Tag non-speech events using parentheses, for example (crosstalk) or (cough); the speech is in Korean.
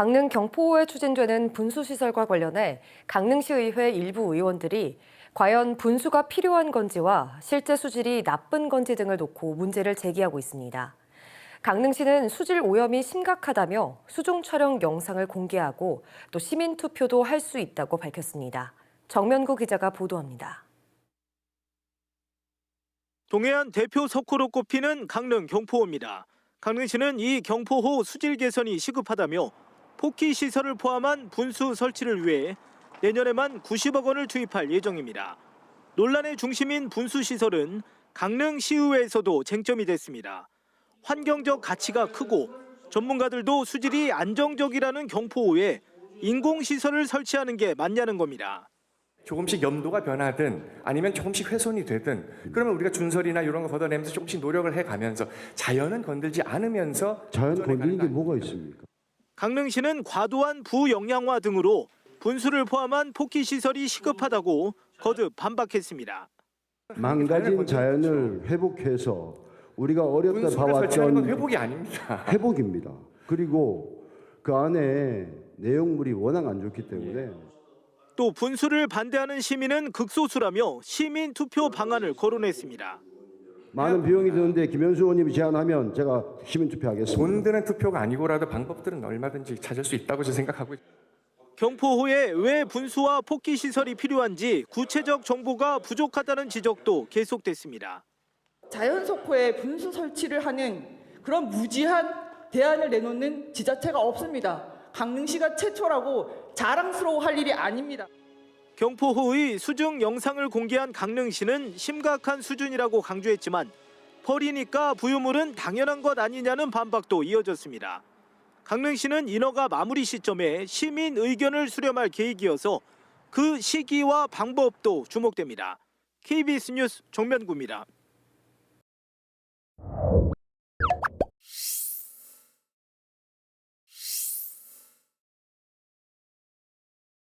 강릉 경포호에 추진되는 분수시설과 관련해 강릉시의회 일부 의원들이 과연 분수가 필요한 건지와 실제 수질이 나쁜 건지 등을 놓고 문제를 제기하고 있습니다. 강릉시는 수질 오염이 심각하다며 수중 촬영 영상을 공개하고 또 시민 투표도 할 수 있다고 밝혔습니다. 정면구 기자가 보도합니다. 동해안 대표 석호로 꼽히는 강릉 경포호입니다. 강릉시는 이 경포호 수질 개선이 시급하다며 포키 시설을 포함한 분수 설치를 위해 내년에만 90억 원을 투입할 예정입니다. 논란의 중심인 분수 시설은 강릉 시의회에서도 쟁점이 됐습니다. 환경적 가치가 크고 전문가들도 수질이 안정적이라는 경포호에 인공 시설을 설치하는 게 맞냐는 겁니다. 조금씩 염도가 변하든 아니면 조금씩 훼손이 되든 그러면 우리가 준설이나 이런 거 걷어내면서 조금씩 노력을 해가면서 자연은 건들지 않으면서 자연 건드리는 게 뭐가? 있습니까? 강릉시는 과도한 부영양화 등으로 분수를 포함한 포키 시설이 시급하다고 거듭 반박했습니다. 망가진 자연을 회복해서 우리가 어렵다 봐왔던 회복이 아닙니다. (laughs) 회복입니다. 그리고 그 안에 내용물이 워낙 안 좋기 때문에 또 분수를 반대하는 시민은 극소수라며 시민 투표 방안을 거론했습니다. 많은 비용이 드는데 김현수 의원님이 제안하면 제가 시민 투표하겠습니다. 돈 드는 투표가 아니고라도 방법들은 얼마든지 찾을 수 있다고 저는 생각하고 있습니다. 경포호에 왜 분수와 포키 시설이 필요한지 구체적 정보가 부족하다는 지적도 계속됐습니다. 자연 석호에 분수 설치를 하는 그런 무지한 대안을 내놓는 지자체가 없습니다. 강릉시가 최초라고 자랑스러워할 일이 아닙니다. 경포호의 수중 영상을 공개한 강릉시는 심각한 수준이라고 강조했지만 펄이니까 부유물은 당연한 것 아니냐는 반박도 이어졌습니다. 강릉시는 인허가 마무리 시점에 시민 의견을 수렴할 계획이어서 그 시기와 방법도 주목됩니다. KBS 뉴스 정면구입니다.